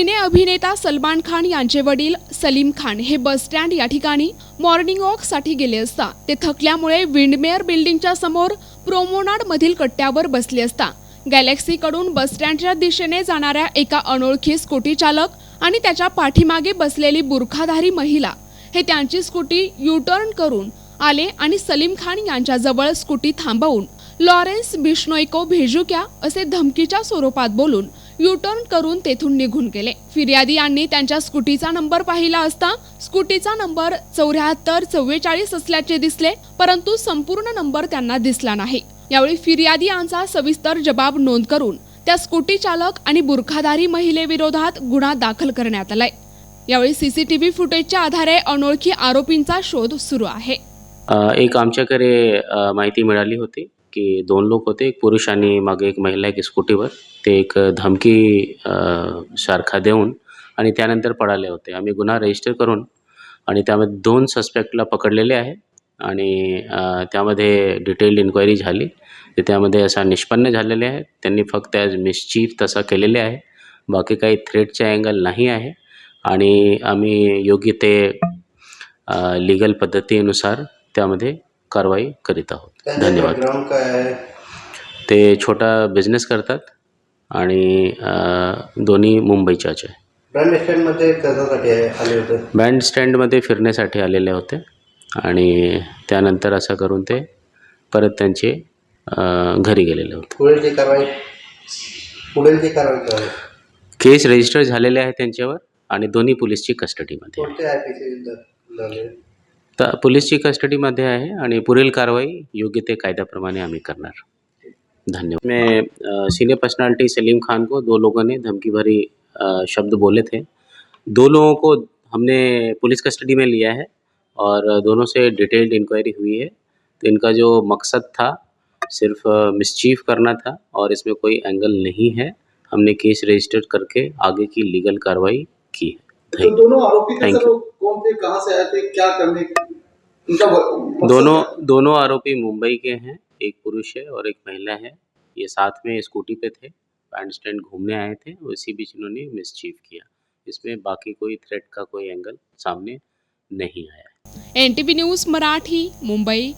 सिने अभिनेता सलमान खान यांचे वडील सलीम खान हे बस स्टँड या ठिकाणी मॉर्निंग वॉकसाठी गेले असता. ते थकल्यामुळे विंडमेअर बिल्डिंगच्या समोर प्रोमोनाड मधील कट्ट्यावर बसले असता. गॅलेक्सीकडून बस स्टँडच्या दिशेने जाणाऱ्या एका अनोळखी स्कूटी चालक आणि त्याच्या पाठीमागे बसलेली बुरखाधारी महिला हे त्यांची स्कूटी यू टर्न करून आले आणि सलीम खान यांच्याजवळ स्कूटी थांबवून लॉरेन्स बिश्नोइको भेजू क्या असे धमकीच्या स्वरूपात बोलून यू टर्न करून तेथून निघून गेले. फिर्यादी यांनी त्यांच्या स्कूटीचा नंबर पाहिला असता स्कूटीचा नंबर चौऱ्याहत्तर चव्वेचाळीस असल्याचे दिसले परंतु संपूर्ण नंबर त्यांना दिसला नाही. यावेळी फिर्यादी यांचा सविस्तर जबाब नोंद करून त्या स्कूटी चालक आणि बुरखाधारी महिलेविरोधात गुन्हा दाखल करण्यात आलाय. यावेळी सीसीटीव्ही फुटेजच्या आधारे अनोळखी आरोपींचा शोध सुरू आहे. एक आमच्याकडे माहिती मिळाली होती. की दोन लोक होते एक पुरुष आणि मागे एक महिला एक स्कूटीवर. ते एक धमकी सारखा देऊन आणि त्यानंतर पळाले होते. आम्ही गुन्हा रजिस्टर करून आणि त्यामध्ये दोन सस्पेक्टला पकडलेले आहे आणि त्यामध्ये डिटेल्ड इन्क्वायरी झाली. तर त्यामध्ये असा निष्पन्न झालेले आहे. त्यांनी फक्त ॲज मिसचीफ तसा केलेले आहे. बाकी काही थ्रेटचा अँगल नाही आहे. आणि आम्ही योग्य ते लिगल पद्धतीनुसार त्यामध्ये कारवाई करीत आहोत. धन्यवाद. ते छोटा बिझनेस करतात आणि दोन्ही मुंबईच्याच आहे. ब्रँड स्टँडमध्ये कशासाठी आहे आले होते? बँड स्टँडमध्ये फिरण्यासाठी आलेले होते आणि त्यानंतर असं करून ते परत त्यांचे घरी गेलेले होते. पुढील कारवाई पुढील कारवाई काय केस रजिस्टर झालेले आहे त्यांच्यावर आणि दोन्ही पोलीसची कस्टडीमध्ये तर पोलीसची कस्टडीमध्ये आहे आणि पुढील कारवाई योग्य ते कायद्याप्रमाणे आम्ही करणार. धन्यवाद. मैं सीनियर पर्सनालिटी सलीम खान को दो लोगों ने धमकी भरी शब्द बोले थे। दो लोगों को हमने पुलिस कस्टडी में लिया है और दोनों से डिटेल्ड इंक्वायरी हुई है। तो इनका जो मकसद था सिर्फ़ मिसचीफ करना था और इसमें कोई एंगल नहीं है। हमने केस रजिस्टर करके आगे की लीगल कार्रवाई की है। तो थैंक दोनों आरोपी थे Thank कौन थे कहाँ से आए थे क्या करने दोनों दोनों आरोपी मुंबई के हैं एक पुरुष है और एक महिला है। ये साथ में स्कूटी पे थे बैंड स्टैंड घूमने आए थे और इसी बीच इन्होंने मिसचीव किया। इसमें बाकी कोई थ्रेट का कोई एंगल सामने नहीं आया। N T news Marathi Mumbai.